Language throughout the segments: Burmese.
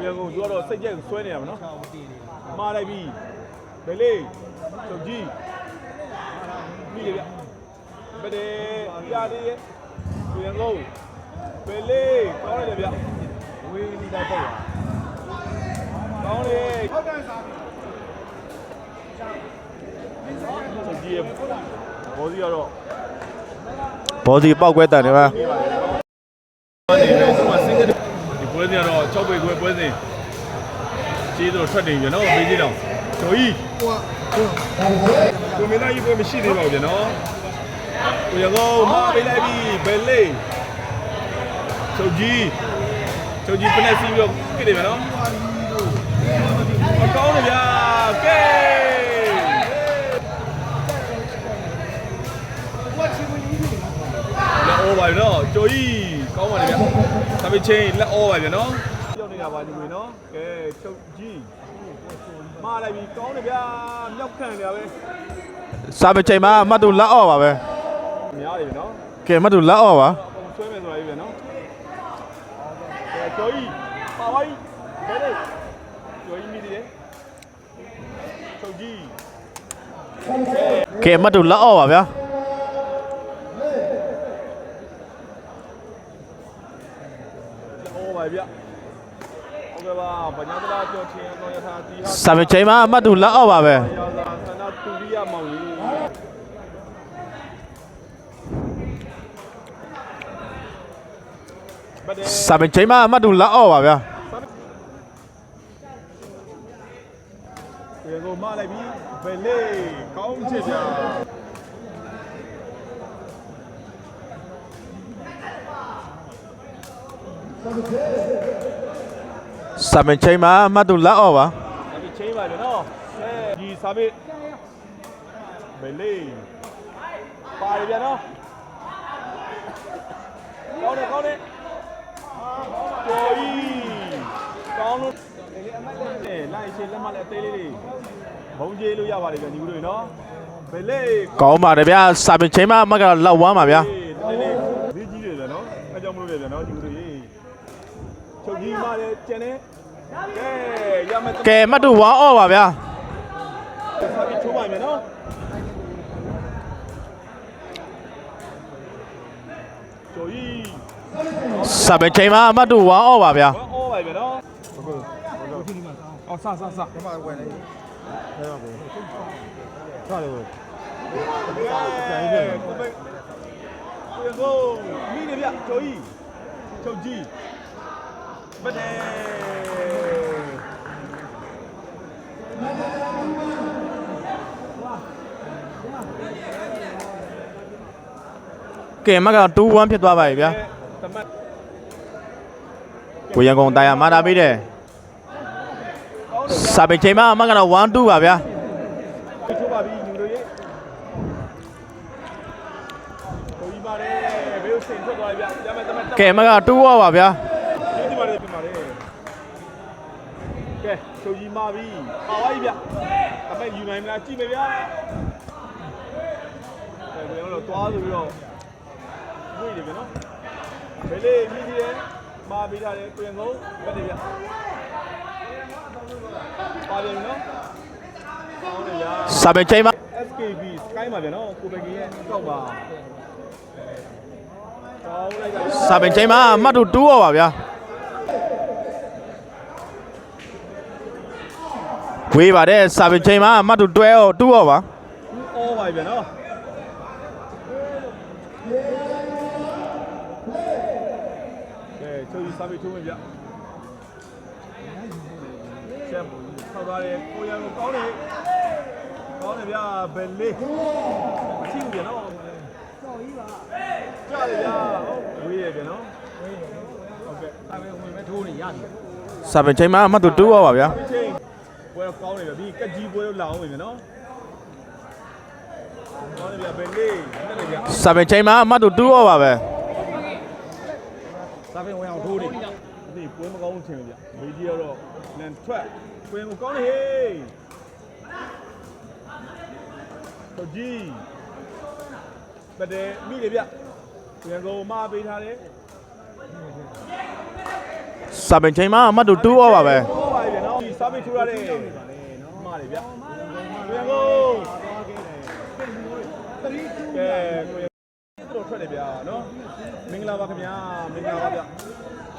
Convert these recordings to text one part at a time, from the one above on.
ကိုရကုန်းသူကတော့စိတ်ကြက်ဆွဲနေတာမနော်မှားလိုက်ပြီဘယ်လေးချုပ်ကြီးမိလေဗျဘယ်တဲ့ပြလေးရဲ့ကိုရကုန်းဘယ်လေးကောင်းတယ်ဗျဝေးနေတော့ပေါ့ကောင်းလေဟုတ်တယ်စာချုပ်ကြီးရဲ့ဘောစီကတော့ဘောစီပောက်ကွဲတန်နေပါနေတယ်ဆိုမှစင်ကဒီပွဲစဉ်ကတော့6ပေခွဲပွဲစဉ် ကြီးတော့ထွက်နေပြီနော်ပေးကြီးတော့ဂျိုကြီးကိုမင်းသားကြီးပွဲမရှိသေးပါဘူးဗျနော်ကိုရကောမပေးလိုက်ပြီဘယ်လေးချုပ်ကြီးချုပ်ကြီးပလက်စီပြီးတော့ပြစ်တယ်ဗျနော်ကောင်းတယ်ဗျာကဲလက်အောပါပြီနော်ဂျိုကြီးကောင်းပါလေဗျသပိချင်းလက်အောပါဗျနော်ပြောနေတာ ပါဒီကွေနော်ကဲချုပ်ကြီးမာလိုက်ပြီကောင်းတယ်ဗျာမြောက်ခံနေရပဲစာမချိန်မှာအမှတ်တူလက်အော့ပါပဲများတယ်ဗျနော်ကဲအမှတ်တူလက်အော့ပါပုံဆွဲမယ်ဆိုတာကြီးဗျနော်ကဲဂျိုကြီးပါပါကြီးဘယ်လေဂျိုကြီးမိသေးတယ်ချုပ်ကြီးကဲအမှတ်တူလက်အော့ပါဗျာအော်ပါဗျ ဟုတ်ကဲ့ပါဗညာတလာကြောချင်းတော့ယထာတီဟာစာမချိန်မှာအမှတ်တူလက်အော့ပါပဲရာသာသနာတူရိယမောင်ကြီးဗတ်တယ်စာမချိန်မှာအမှတ်တူလက်အော့ပါဗျာပြေကိုမလိုက်ပြီဘယ်လေးကောင်းချစ်ဗျာစာမချိန် မှာအမှတ်တူလက်အော့ပါဒါပြီးချင်းပါလေနော်အဲဒီစာမေးဘယ်လေးပါရဗျာနော်ကောင်းတယ်ကောင်းတယ်ကျော်ကြီးကောင်းလို့အဲလိုက်ရှင်းလက်မလည်းအသေးလေးတွေဘုံကျေးလို့ရပါတယ်ဗျာညီတို့တွေနော်ဘယ်လေးကောင်းပါတယ်ဗျာစာမချိန်မှာအမှတ်ကလက်ဝမ်းပါဗျာအေးတနေ့လေးကြီးတယ်ဗျာနော်အဲကြောင့်မလို့လေဗျာနော်ညီတို့တွေချုပ်ကြီးမလည်းကျန်တယ် ကဲရမယ်ကဲအမှတ်တူဝမ်းအော့ပါဗျာစာပြီးချိုးပါမယ်နော်ကျော်ကြီးစာမချိန်မှာအမှတ်တူဝမ်းအော့ပါဗျာဝမ်းအောပါပဲနော်ဟုတ်ကဲ့ဟုတ်ကဲ့အော်ဆဆဆဒီမှာဝင်နေတယ်ဟုတ်ပါဘူးထားတယ်ကိုဆိုင်ပြကိုပဲကိုရကိုမိနေဗျကျော်ကြီးချုပ်ကြီးဗတ်တယ် ကဲအမှတ်က2 1ဖြစ်သွားပါပြီဗျာတမတ်ကိုရန်ကုန်တာယာမာတာပေးတယ်စာမချိန်မှာအမှတ်ကတော့1 2ပါဗျာချိုးပါပြီညီတို့ရေကိုကြီးပါတယ်ဘေးကိုစိန်ထွက်သွားပြီဗျရမယ်တမတ်ကဲအမှတ်က2အော့ပါဗျာ ဒီဒီပါတယ်ပြင်ပါတယ်ကဲ ချုပ်ကြီးမာပြီပါဝါကြီးဗျအမေယူနိုင်မလားကြည့်မယ်ဗျာကဲဘယ်တော့သွားဆိုပြီးတော့ဝေးတယ်ဗျနော်ဘယ်လေးမြည်တယ်မာပေးထားတယ်ကိုရင်ကုန်းဗတ်တယ်ဗျပါပြန်နော်ကောင်းတယ်ဗျာစာမချိန်မှာ SKB Sky မှာဗျာနော်ကိုပဲကင်းရဲ့ကောက်ပါကောင်းလိုက်တာစာမချိန်မှာအမှတ်တူ2အော့ပါဗျာ ဝေးပါတယ်စာမချိန်မှာအမှတ်တူ12အော့2အော့ပါအော်ပါဗျာနော်ကဲချုပ်ကြီးစာပေထိုးမယ်ဗျချက်ထောက်သွားတယ်ကိုရံကိုကောင်းတယ်ကောင်းတယ်ဗျာဘယ်လေးမချိဘူးဗျာနော်တော်ကြီးပါကြားတယ်ဗျာဟုတ်ဝေးရဗျာနော်ဟုတ်ကဲ့စာပေဝင်မဲ့ထိုးနေရတယ်စာမချိန်မှာအမှတ်တူ2အော့ပါဗျာဒီချိန် ပွဲတော့ကောင်းနေပြီဒီကက်ကြီးပွဲတော့လာအောင်ပြီနော်ကောင်းတယ်ဗျာဘယ်လေးတက်တယ်ဗျာစာမချိန်မှာအမှတ်တူ2အော့ပါပဲစာပင်ဝင်အောင်ထိုးနေဒီပွဲမကောင်းဘူးထင်ဗျာမေးကြီးကတော့လန်ထွက်ပွဲမကောင်းနေဟေးတော့ကြီးပတ်တယ်မိတယ်ဗျပြန်ကုန်မပေးထားတယ်စာပင်ချိန်မှာအမှတ်တူ2 over ပါပဲဟောပါပြီနော်ဒီ စာပေထိုးရတဲ့မှားတယ်ဗျာကိုရကိုကဲကိုရတို့ထွက်တယ်ဗျာနော်မင်္ဂလာပါခင်ဗျာမင်္ဂလာပါဗျာ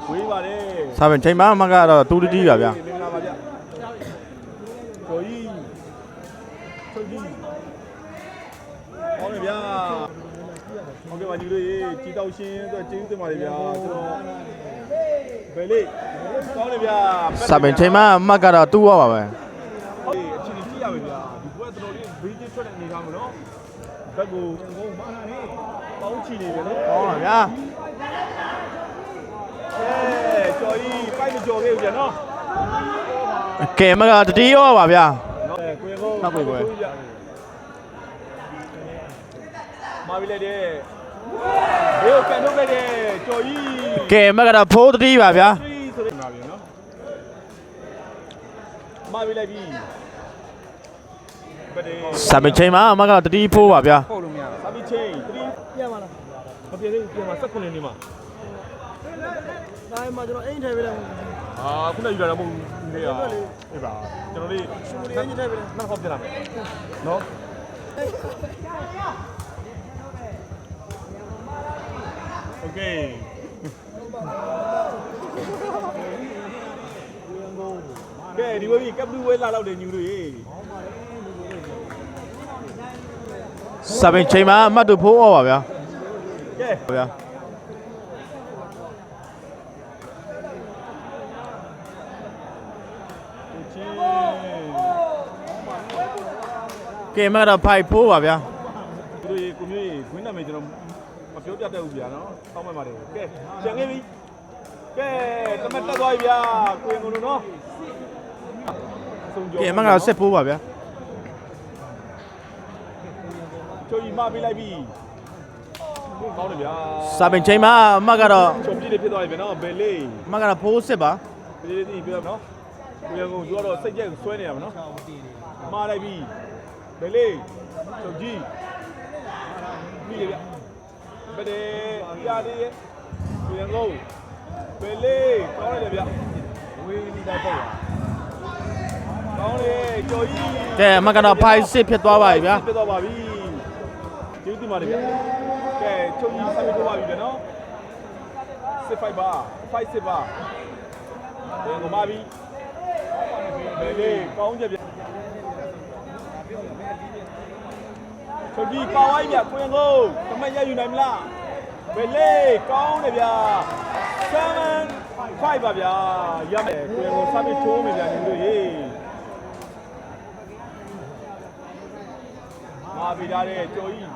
ဝေးပါတယ်စာပင်ချိန်မှာအမှတ်ကတော့2တီးပါဗျာမင်္ဂလာပါဗျာကိုကြီးချုပ်ကြီးဟောလေဗျာဟုတ်ကဲ့ပါညီတို့ရေကြည်တောက်ရှင်းအတွက်ကျေးဇူးတင်ပါတယ်ဗျာကျွန်တော် ဘယ်လေးကောင်းလေဗျာစာပင်ချိန်မှာအမှတ်ကတော့2 over ပါပဲဟုတ်ပြီအချိန်ကြီးကြည့်ရပြီဗျာဒီဘွဲတော်တော်လေးဘေးကျထွက်တဲ့အနေထားမလို့ဘက်ကိုငုံမာနာနေပေါင်းချီနေပြီနော်ဟောပါဗျာအဲကျော်ကြီးပိုက်မကျော်ခဲ့ဘူးဗျာနော်ကဲအမှတ်ကတတီး over ပါဗျာနော်အဲကိုရင်ကိုဟုတ်ပြီကွယ်မာပြီလိုက်တဲ့ ဘေးကိုကန်ထုတ်လိုက်တဲ့ကျော်ကြီးကဲအမှတ်ကတော့4တီးပါဗျာ3ဆိုတဲ့မာပြီနော်မာပြီလိုက်ပြီဘယ်တဲ့စာပင်ချိန်မှာအမှတ်ကတော့တတီး4ပါဗျာပေါ့လို့မရဘူးစာပြီးချင်း3ပြန်ပါလားမပြန်သေးဘူးပြန်ပါ16နေမှာတိုင်းမှာကျွန်တော်အိမ်ထဲပေးလိုက်အာခုနကယူလာတော့မဟုတ်ဘူးနေရအေးပါကျွန်တော်လေးဒီအိမ်ထဲပေးလိုက်နောက်ခေါက်ပြန်လာမယ်နော် Okay. Okay, di bawah ni kap dua lah lau dia nyu dulu. ဆပင်ချိန်မှာအမှတ်တူဖိုးအောင်ပါဗျာ Okay. ဗျာကဲမရဖိုက်ဖိုးပါဗျာ Dulu ye kumi, kumi nama je rom. ပြောပြတတ်ဘူးဗျာနော်တောင်းမှပါတယ်ကဲကျန်ခဲ့ပြီကဲတမက်တက်သွားပြီဗျာကိုရင်ကုန်လို့နော်ဆုံးကြောကဲအမှတ်ကတော့7 4ပါဗျာချိုကြီးမပေးလိုက်ပြီကောင်းတယ်ဗျာစာပင်ချိန်မှာအမှတ်ကတော့ချုံပြည့်လေးဖြစ်သွားပြီဗျာနော်ဘယ်လေးအမှတ်ကတော့4 7ပါဒီလေးဒီပြောနော်ကိုရင်ကုန်သူကတော့စိတ်ကြက်ဆွဲနေရမှာနော်မှားလိုက်ပြီဘယ်လေးချုံကြီးပြီလေဗျ ဘယ်တဲ့ပြားလေးရဲ့ကိုရင်ကုန်ဘယ်လေးကောင်းတယ်ဗျဝေးနေတဲ့ပေါ့ကောင်းတယ်ကြော်ကြီးကဲအမှတ်ကတော့5 6ဖြစ်သွားပါပြီဗျာဖြစ်သွားပါပြီကျေးဇူးတင်ပါတယ်ဗျကဲချုပ်ကြီးဆက်ပြီးတော့ပါပြီဗျနော်စစ်ဖိုက်ပါဖိုက်စစ်ပါဘယ်ကိုမပြီဘယ်လေးကောင်းချက်ဗျ ချုပ်ကြီးပါဝိုင်းဗျကိုရင်ကိုတမက်ရယူနိုင်မလားဘယ်လေးကောင်းတယ်ဗျ7 5ပါဗျာရမယ်ကိုရင်ကိုဆက်ပြီးထိုးမယ်ဗျညီတို့ရေမာပြီးသားတဲ့ကြော်ကြီး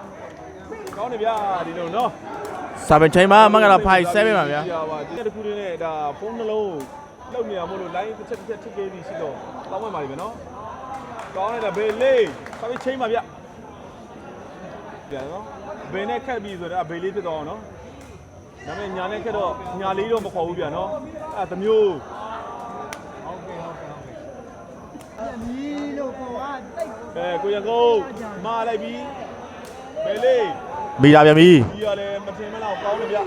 ကောင်းတယ်ဗျာဒီလိုနော်စာပင်ချိန်မှာအမှတ်ကတော့5 7ပါဗျာဒီပါဒီတစ်ခုတည်းနဲ့ဒါဖုန်းနှလုံးလောက်နေရမို့လို့ line တစ်ချက်တစ်ချက်ထိခဲ့ပြီးရှိတော့တောင်းမှပါလိမ့်မယ်နော်ကောင်းလိုက်တာဘေးလေးဆက်ပြီးချိန်ပါဗျ ပြန်နော်ဘေးနဲ့ခက်ပြီးဆိုတော့ဘေးလေးဖြစ်တော့နော်ဒါပေမဲ့ညာနဲ့ခက်တော့ညာလေးတော့မခေါ်ဘူးဗျာနော်အဲ့ဒါမျိုးဒီလိုပေါ်ကတိတ်အဲကိုရကုန်းမာလိုက်ပြီဘေးလေးမိတာပြန်ပြီဒီရလဲမထင်မလောက်ကောင်းတယ်ဗျ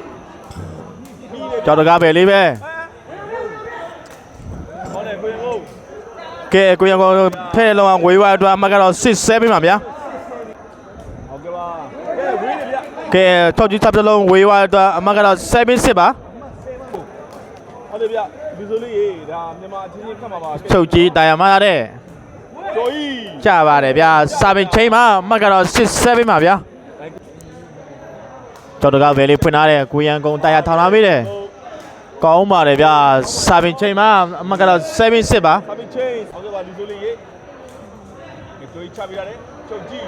ပြီးလေကြောက်တကားပဲလေးပဲဟောတယ်ကိုရကုန်းကဲကိုရကောဖဲလောင်းဝေးဝါအတွက်အမှတ်ကတော့6 7ပါဗျာ ဟုတ်ကဲ့ပါကဲဝေးတယ်ဗျ ကဲထောက်ကြီးတပ်တစ်လုံးဝေးဝါအတွက်အမှတ်ကတော့7 6ပါဟုတ်တယ်ဗျဒီဆိုလေးရေဒါမြန်မာအချင်းချင်းခတ်မှာပါချုပ်ကြီးတာယာမရတဲ့ကျော်ကြီးကြပါတယ်ဗျာစာပင်ချိန်မှာအမှတ်ကတော့6 7ပါဗျာကြောက်တကားပဲလေးဖွင့်ထားတဲ့ကိုရန်ကုန်းတာယာထောင်ထားပေးတယ်ဟုတ်ကောင်းပါတယ်ဗျာစာပင်ချိန်မှာအမှတ်ကတော့7 6ပါဖာမီချင်းဟုတ်ကဲ့ပါဒီဆိုလေးရေဒီကျော်ကြီးချပြရတယ်ကျော်ကြီး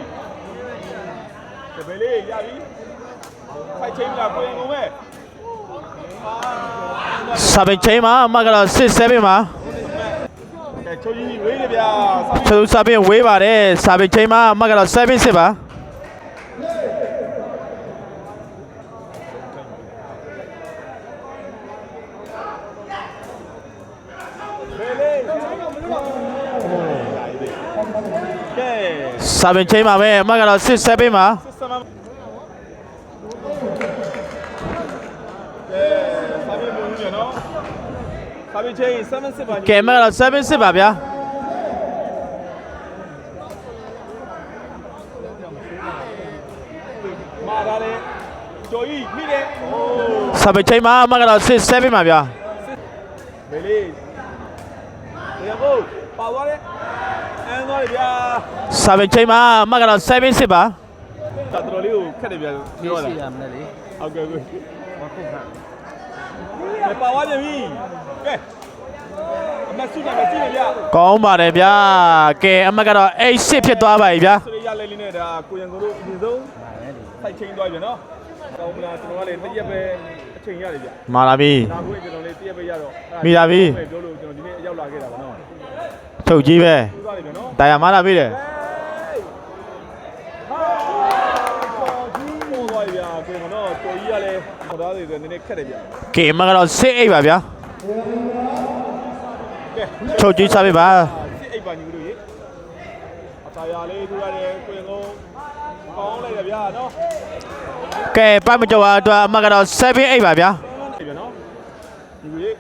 တပည့်လေးရပြီ ဖိုက်ချင်းလာကိုရင်ကုန်မဲ့အာစာပင်ချိန်မှာအမှတ်ကတော့6 7ပါကဲကျော်ကြီးဝေးတယ်ဗျာသူစာပင်ဝေးပါတယ်စာပင်ချိန်မှာအမှတ်ကတော့7 6ပါဘယ်လေးကဲစာပင်ချိန်မှာပဲအမှတ်ကတော့6 7ပါစစ်စမကဲစာပြေမလို့ရနော်စာစာပေချင်း7စစ်ပါကဲအမကတော့7 6ပါဗျာမာထားတယ်ကျော်ကြီးမိတယ်ဟိုးစာပေချိန်မှာအမကတော့6 7ပါဗျာမေ လေးရကိုပါသွားတယ်အန်းသွားတယ်ဗျာစာပေချိန်မှာအမကတော့7 6ပါဒါတော်တော်လေးကိုခက်တယ်ဗျာပြောတာရှိရမလဲလေဟုတ်ကဲ့ကိုဘာခုခါမ ပါသွားပြန်ပြီကဲအမဆုကမကြည့်ရဗျာကောင်းပါတယ်ဗျာကဲအမကတော့8 6ဖြစ်သွားပါပြီဗျာဆိုရရလေးလေးနဲ့ဒါကိုရန်ကိုတို့အရင်ဆုံးစိုက်ချင်းသွားပြီနော်ကောင်းမလားကျွန်တော်ကလည်းတစ်ရက်ပဲအချိန်ရတယ်ဗျာမာလာပြီဒါကိုကျွန်တော်လေးတစ်ရက်ပဲရတော့မိလာပြီပြောလို့ကျွန်တော်ဒီနေ့ရောက်လာခဲ့တာပါနော်ချုပ်ကြီးပဲသူသွားပြီဗျာနော်တာယာမာလာပြီတယ် ဟာပေါ်သွားပြီဗျာကိုရန်ကတော့တော်ကြီးကလည်းဟော သားတွေဆိုနည်းနည်းခက်တယ်ဗျာကဲအမကတော့6 8ပါဗျာကဲချုပ်ကြီးစားပြီပါစစ်အိပ်ပါညီတို့ရေအသာရလေးသူရတယ်ကိုရန်ကုန်ကောင်းလိုက်ရဗျာနော်ကဲပတ်မကျော်အတွက်အမကတော့7 8ပါဗျာပြီဗျာနော်ဒီဝေး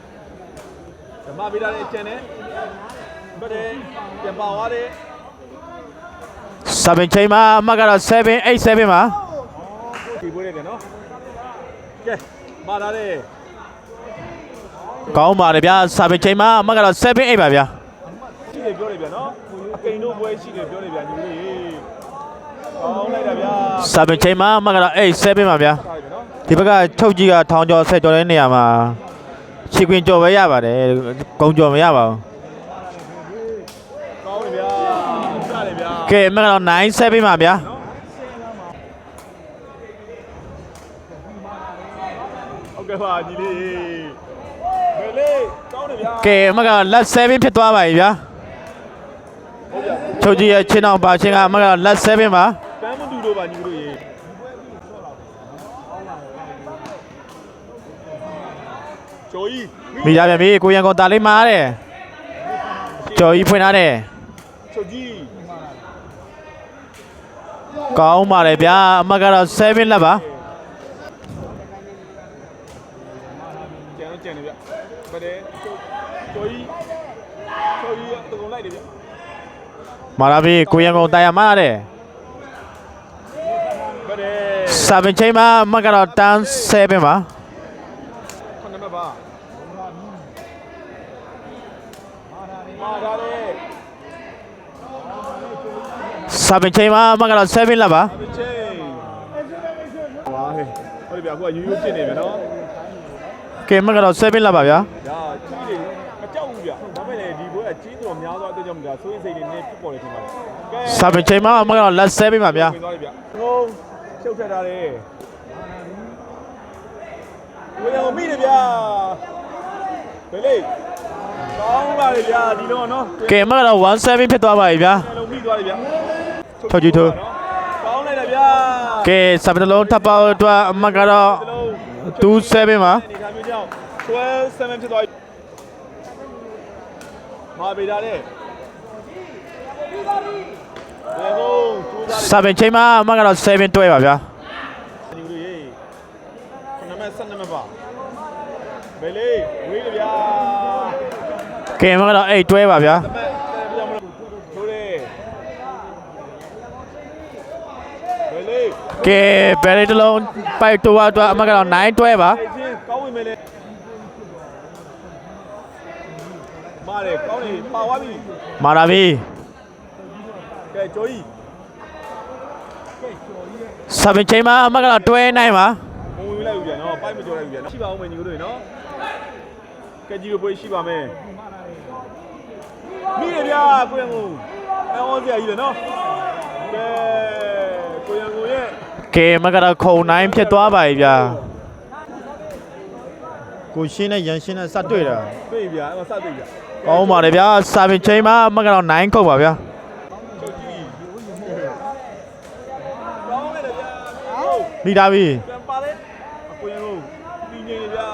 ဓမ္မဗေဒနဲ့ကျန်တယ်ဗတဲ့ပြန်ပါသွားတယ်စာပေချိန်မှာအမကတော့7 8 7ပါဒီပွဲလေးတယ်နော် ကဲမာလာတယ်ကောင်းပါတယ်ဗျာစာပေချိန်မှာအမကတော့7 8ပါဗျာရှိတယ်ပြောတယ်ဗျာနော်အကိန်တို့ပွဲရှိတယ်ပြောတယ်ဗျာညီလေးရေကောင်းလိုက်တာဗျာစာပေချိန်မှာအမကတော့8 7ပါဗျာထားပြီနော်ဒီဘက်ကချုပ်ကြီးကထောင်ကျော်ဆက်ကျော်တဲ့နေရာမှာချီကွင်ကျော်ပဲရပါတယ်ဂုံကျော်မရပါဘူးကောင်းတယ်ဗျာစတယ်ဗျာကဲအမကတော့9 7ပါဗျာ ဟုတ်ကဲ့ပါညီလေးမေလေးကောင်းတယ်ဗျာကဲအမကလက်7ဖြစ်သွားပါပြီဗျာဟုတ်ဗျာချုပ်ကြီးရဲ့ချင်းအောင်ပါချင်းကအမကလက်7ပါတမ်းမတူတော့ပါညီတို့ရေကျော်ကြီးမိသားပြန်ပြီကိုရန်ကုန်တာလေးမားတယ်ကျော်ကြီးဖွင့်ထားတယ်ချုပ်ကြီးကောင်းပါတယ်ဗျာအမကတော့7လက်ပါ ကျန်တော့ကျန်တယ်ဗျဗတဲ့ကျော်ကြီးကျော်ကြီးတကုံလိုက်တယ်ဗျ မာလာပြီကိုရန်ကုန်တာယာမားတယ်ဗတဲ့စာပင်ချိန်မှာအမကတော့တန်း7ပါခဏမပါမာထားတယ်စာပင်ချိန်မှာအမကတော့7လက်ပါအမချင်းဝါဟဲ့ဟုတ်ပြီဗျအခုကယူယူဖြစ်နေပြီနော်ကဲအမကတော့7လက်ပါဗျာဒါကြီးတွေမကြောက်ဘူးဗျဒါပေမဲ့ဒီ ဘွဲကကြီးတော်များသောအတွက်ကြောင့်ဒါဆိုရင်စိတ်တွေနည်းဖြစ်ပေါ်နေတယ်မှာကဲစာပင်ချိန်မှာအမကတော့လက်7ပါဗျာဝင်သွားပြီဗျဟိုးရှုပ်ထက်ထားတယ်ဝေယံမိတယ်ဗျဘယ်လေးကောင်းပါလေဗျာဒီတော့နော်ကဲအမကတော့17ဖြစ်သွားပါပြီဗျာလုံးမိသွားတယ်ဗျထုတ်ကြည့်ထုတ်ကောင်းလိုက်တယ်ဗျာကဲစာပင်တစ်လုံးထပ်ပေါက်အတွက်အမကတော့27ပါဒီခါမျိုးကြောင့်12 7ဖြစ်သွားပြီ မာပေတာတဲ့ဘယ်လိုကျိုးစားစာပင်ချိန်မှာအမကတော့7တွဲပါဗျာညီတို့ရေခဏမဲ့ဆက်နမပါဘယ်လေးဝေးလေဗျာကဲအမကတော့8တွဲပါဗျာတမက်တယ်ဗျာမလို့တို့လေဘယ်လေးကဲဘယ်လေးတစ်လုံးပိုက်တော့အတွက်အမကတော့9တွဲပါအဲ့ချင်းကောင်းဝင်မယ်လေ မားတယ်ကောင်းနေပါသွားပြီမာလာပြီကဲကျော်ကြီးစာပင်ချိန်မှာအမကတော့တွဲနိုင်ပါမဝင်လိုက်ဘူးဗျာနော်ပိုက်မကျော်လိုက်ဘူးဗျာနော်ရှိပါအောင်မယ်ညီတို့တွေနော်ကဲကြီးကိုပွဲရှိပါမယ်မိရဗျာကိုရံကိုအဲဩစရာကြီးလေနော်ကဲကိုရံကိုရဲ့ကဲအမကတော့ခုံ9ဖြစ်သွားပါပြီဗျာကိုရှင်းနဲ့ရန်ရှင်းနဲ့စတွေ့တာတွေ့ဗျာအဲ့မှာစတွေ့ဗျာ ကောင်းပါတယ်ဗျာစာပင်ချိန်မှာအမကတော့9ခုတ်ပါဗျာချုပ်ကြီးကောင်းတယ်ဗျာဟုတ်မိသားပြီပြန်ပါလေအကိုရံကိုပြီးနေဗျာ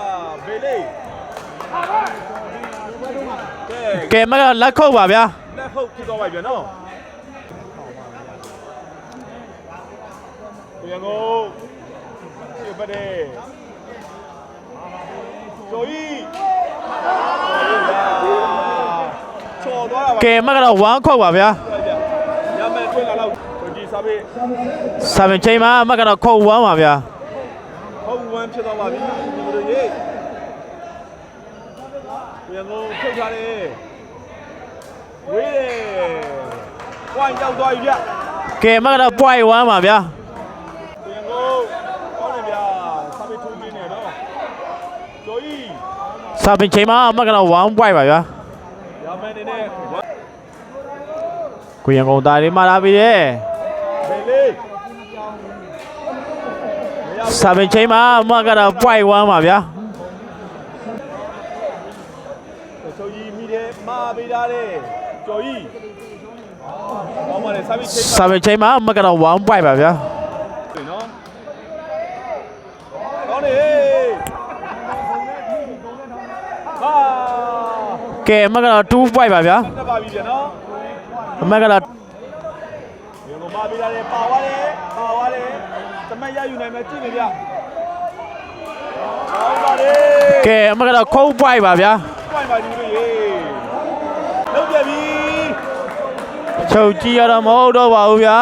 ဘေးလေးကဲကဲအမကတော့လက်ခုတ်ပါဗျာလက်ခုတ်ဖြစ်သွားပါဗျာနော်ကိုရံကိုပြပတ်တယ်ကျော်ကြီးချော်သွားတာပါ ကဲအမကတော့1ခုတ်ပါဗျာရမယ်ခွင့်လာတော့ကိုကြီးစားပေး7ချိန်မှာအမကတော့ခုတ်1ပါဗျာဟုတ်ဝမ်းဖြစ်သွားပါပြီဒီလိုရေးပြန်ကိုထုတ်ထားတယ်ဝေးတယ်ဝိုင်းရောက်သွားပြီဗျကဲအမကတော့ point 1ပါဗျာပြန်ကိုကောင်းတယ်ဗျစားပေးထိုးကြီးနေတော့ကျော်ကြီး7ချိန်မှာအမကတော့1 point ပါဗျာရ မယ်နေနဲ့ဝမ်းကိုရန်ကုန်သားလေးမှာလာပြီတဲ့ဘယ်လေးမရဘူး7ချိန်မှာအမကတော့ point 1ပါဗျာကျော်ကြီးမိတယ်မာပေးထားတယ်ကျော်ကြီးဟောမလေးစားပေးချိန်ပါ7ချိန်မှာအမကတော့1 point ပါဗျာ နော်ကောင်းတယ်ဟာ ကဲအမကတော့2 point ပါဗျာတက်ပါပြီဗျနော်အမကတော့ဒီလိုမာပေးထားတယ်ပါသွားတယ်ပါသွားတယ်တမက်ရယူနိုင်မယ်ကြည့်နေဗျကောင်းပါလေကဲအမကတော့ခုတ် point ပါဗျာပွိုင်ပါကြီးတို့ရေလုံးပြပြီချုပ်ကြည့်ရတော့မဟုတ်တော့ပါဘူးဗျာ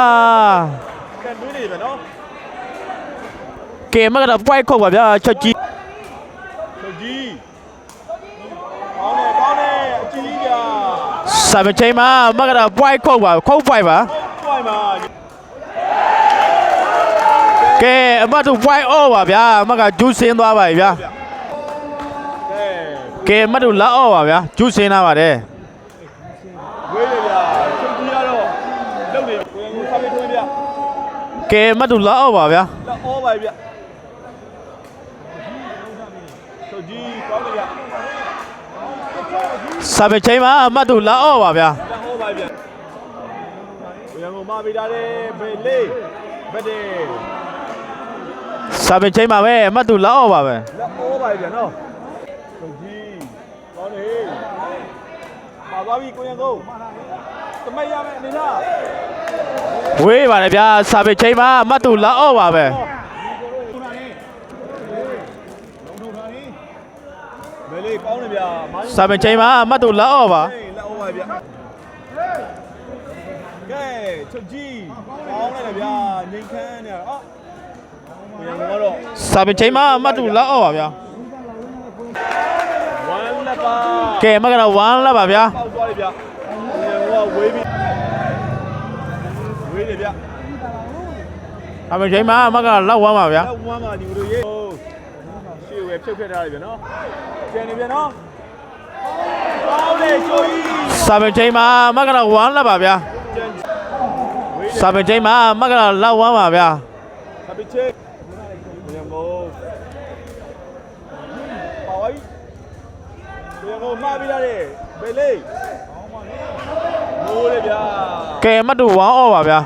ကန်တွေးနေပြီနော်ကဲအမကတော့ point ခုတ်ပါဗျာချုပ်ကြည့် ချုပ်ကြီးကောင်းတယ်ကောင်းတယ်အကြည့်ကြီးဗျာ 7ချိန်မှာအမကတော့ point ခုတ်ပါခုတ် point ပါပွိုင်ပါကဲအမတို့ point all ပါဗျာအမကဂျူးစင်းသွားပါပြီဗျာကဲကဲအမတို့လက်အော့ပါဗျာဂျူးစင်းလာပါတယ်ဝေးတယ်ဗျာချုပ်ကြီးကတော့လုံနေကိုယ်ကိုစားပေးထွေးဗျကဲအမတို့လက်အော့ပါဗျာလက်ဩပါဗျချုပ်ကြီးကောင်းတယ်ဗျ 7ချိန်မှာအမတို့လက်အော့ပါဗျာလက်ဩပါဗျကိုယ်ကိုမပေးထားတယ်ဘေးလေးဘက်တယ်7ချိန်မှာပဲအမတို့လက်အော့ပါပဲလက်ဩပါဗျနော်ချုပ်ကြီးကောင်းတယ်ပါသွားပြီကိုယ်ကိုတမက်ရမယ်အနေနဲ့ဝေးပါတယ်ဗျာ7ချိန်မှာအမတို့လက်အော့ပါပဲ မ လေးကောင်းတယ်ဗျာမိုင်း7ချိန်မှာအမတို့လက်အော့ပါဟေးလက်ဩပါဗျကဲချုပ်ကြီးကောင်းတယ်ဗျာငိန်ခမ်းနေအော်ကိုယ်ကတော့7ချိန်မှာအမတို့လက်အော့ပါဗျာဝမ်းလက်ပါကဲအမကတော့1လက်ပါဗျာပေါက်သွားတယ်ဗျဟိုကဝေးပြီဝေးတယ်ဗျ7ချိန်မှာအမကလက်1ပါဗျာလက်ဝမ်းမှာဒီလိုရေး ရှေ့ဝဲဖြုတ်ဖြတ်ထားတယ်ဗျနော်ကျန်နေဗျနော်ကောင်းတယ်ချိုကြီး7ချိန်မှာအမကတော့1လက်ပါဗျာကျန်ဝေးတယ်7ချိန်မှာအမကတော့လက်1ပါဗျာခပစ်ချေညမောပါဝိုင်းညမောမှားပြီးရတယ်ဘယ်လေးမိုးလေဗျာကဲအမတို့1 all ပါဗျာ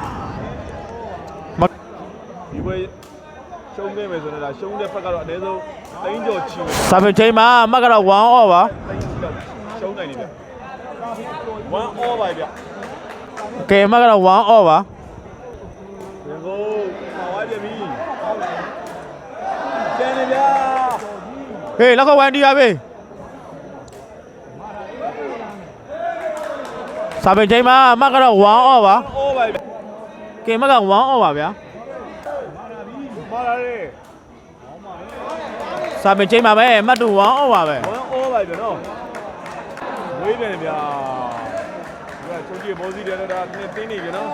မဒီဘွေ ရှုံးနေမယ်ဆိုတော့ဒါရှုံးတဲ့ဖက်ကတော့အနည်းဆုံးသိန်းကျော်ချီမယ်7ချိန်မှာအမကတော့1 all ပါသိန်းချီတော့ရှုံးနိုင်နေဗျ1 all ပါဗျကဲအမကတော့1 all ပါရန်ကုန်ပါဝါပြပြီကျန်နေဗျာဟေးလက်ခဝမ်တီးပါဘေး7ချိန်မှာအမကတော့1 all ပါ all ပါဗျကဲအမက1 all ပါဗျာ မာလာလေ7ချိန်မှာပဲအမတို့1 all ပါပဲ1 all ပါဗျနော်ဝေးပြန်ဗျာဒီကချုပ်ကြည့်ဘောစီတယ်တော့ဒါတင်းတင်းနေဗျနော်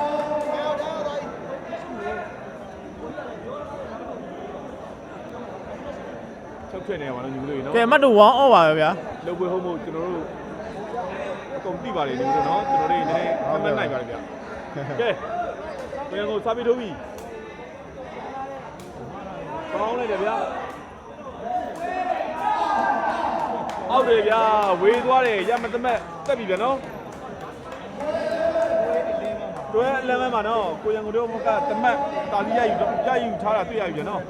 ချုပ်ထွက်နေရပါတော့ညီမတို့နော်ကဲအမတို့1 all ပါပဲဗျာလုပ်ပွဲဟုတ်မို့ကျွန်တော်တို့အကုန်သိပါတယ်ညီမတို့နော်ကျွန်တော်တို့နည်းနည်းခမနိုင်ပါတယ်ဗျကဲဘယ်ကိုစားပြီးထိုးပြီ ကောင်းလိုက်တယ်ဗျာအောက်တယ်ဗျာဝေးသွားတယ်ရမတမက်တက်ပြီဗျာနော်တွဲအလမ်းမှာနော်ကိုရံကိုတို့မကတမက်တာလီရယူရယူထားတာတွေ့ရပြီဗျာနော်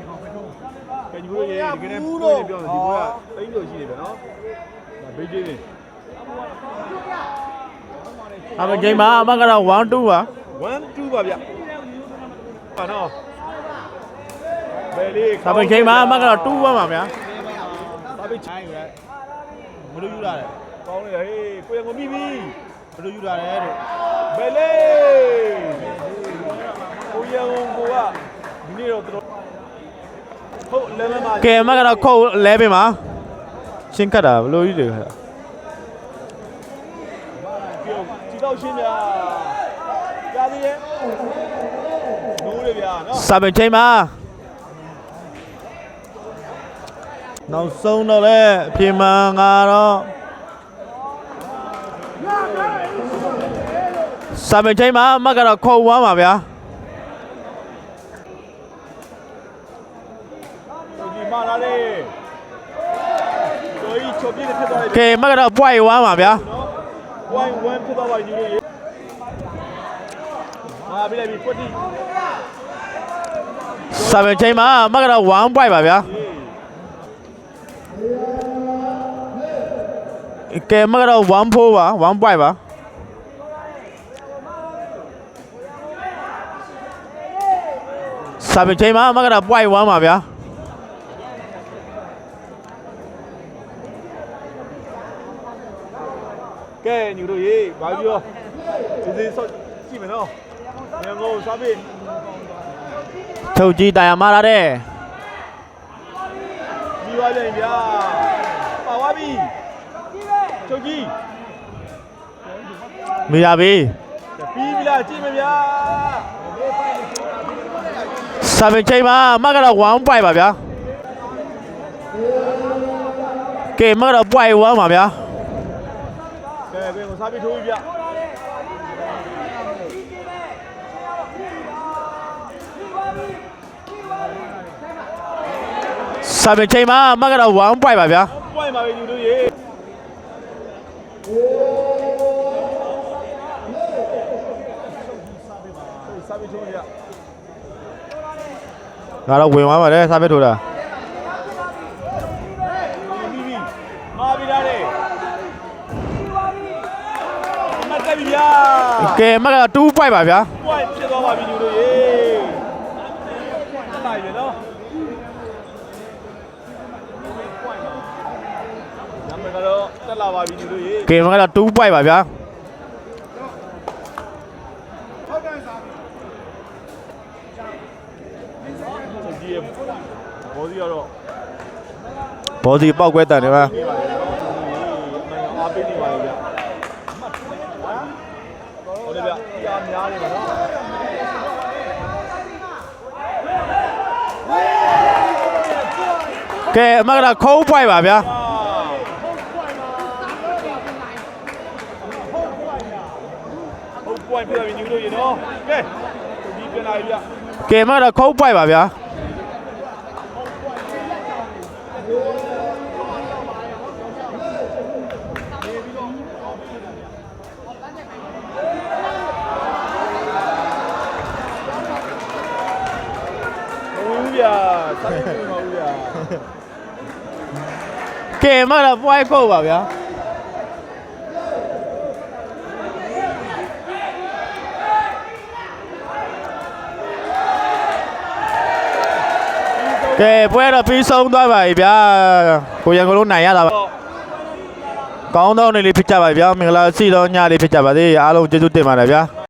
ကဲညီမတို့ရေဒီကနေ့ပြောနေပြောဒီဘွဲကတိန်းလို့ရှိနေဗျာနော်ဒါဘေးကျေးနေ7ချိန်မှာအမကတော့1 2ပါ1 2ပါဗျပါနော် ဘယ်လေး7ချိန်မှာအမကတော့2ပါပါဗျာဘာပဲချိုင်းရဘယ်လိုယူလာလဲကောင်းလေဟေးကိုရငုံမိပြီဘယ်လိုယူလာလဲလို့ဘယ်လေးကိုရငုံကိုကဒီနေ့တော့တော်ဟုတ်လဲမမကဲအမကတော့ခုတ်လဲပေးမှာရှင်းခတ်တာဘယ်လိုယူလဲခတ်တာပြောဒီတော့ရှင်းဗျာကြားသေးရဲ့နိုးလေဗျာနော်စာပင်ချိန်မှာ နောက်ဆုံးတော့လေအပြေမှန်ကတော့စာပင်ချိန်မှာအမကတော့ခုတ်ဝမ်းပါဗျာဒီမာလာလေတို့ဤချုပ်ပြည့်ဖြစ်သွားတယ်ကဲအမကတော့ပွိုက်ဝမ်းပါဗျာနော်ဝိုင်းဝမ်းဖြစ်သွားပါယူလို့ရေဟာပြလိုက်ပြီဖွတ်တိစာပင်ချိန်မှာအမကတော့1ပွိုက်ပါဗျာ အေး ကဲအမကတော့1ဖိုးပါ1ပွိုက်ပါစာပင်ချိန်မှာအမကတော့ပွိုက်1ပါဗျာကဲညီတို့ရေဘာပြောဒီစီဆော့ကြည့်မယ်နော်ငငုံစားပြီထုတ်ကြီးတာယာမာလာတဲ့ပြီးသွားပြန်ဗျာပါသွားပြီ ချုပ်ကြီးမိရပြီပြီးပြီလားကြည့်မယ်ဗျာစာပင်ချိန်မှာအမကတော့1ပွိုက်ပါဗျာကဲအမကတော့ပွိုက်1ပါဗျာကဲဘယ်ကိုစားပြီထိုးပြီဗျစာပင်ချိန်မှာအမကတော့1ပွိုက်ပါဗျာပွိုင်းပါပဲညီတို့ရေ စားပြီထိုးဗျငါတော့ဝင်သွားပါတယ်စာပင်ထိုးတာပြီးပြီမာပြီလားလေမတ်တက်ပြီဗျာကဲအမကတော့2ပွိုက်ပါဗျာပွိုင်းဖြစ်သွားပါပြီညီတို့ရေမှန်ပြီနော်နံပါတ်က တော့တက်လာပါပြီညီတို့ရေကဲအမကတော့2ပွိုက်ပါဗျာချုပ်ကြီးရဲ့ဘောစီကတော့ဘောစီပောက်ကွဲတန်တယ်ဗျာနေပါလေနော်အားပေးနေပါလေဗျဟုတ်တယ်ဗျအားများနေပါနော်ကဲအမကတော့ခုံးပွိုက်ပါဗျာ ဟုတ် ပွိုင်းပြပြီညီတို့ရေနော်ကဲဒီပြန်လာပြီဗျကဲအမကတော့ခုံးပွိုက်ပါဗျာဝင်ဘူးဗျစားနေပြီမဟုတ်ဗျကဲအမကတော့ပွိုက်ခုတ်ပါဗျာ ကဲပွဲတော့ပြီးဆုံးသွားပါပြီဗျာကိုရန်ကုန်လုံးနိုင်ရတာပါတော့ကောင်းသောနေ့လေးဖြစ်ကြပါဗျာမင်္ဂလာရှိသောညလေးဖြစ်ကြပါစေအားလုံးကျေးဇူးတင်ပါတယ်ဗျာ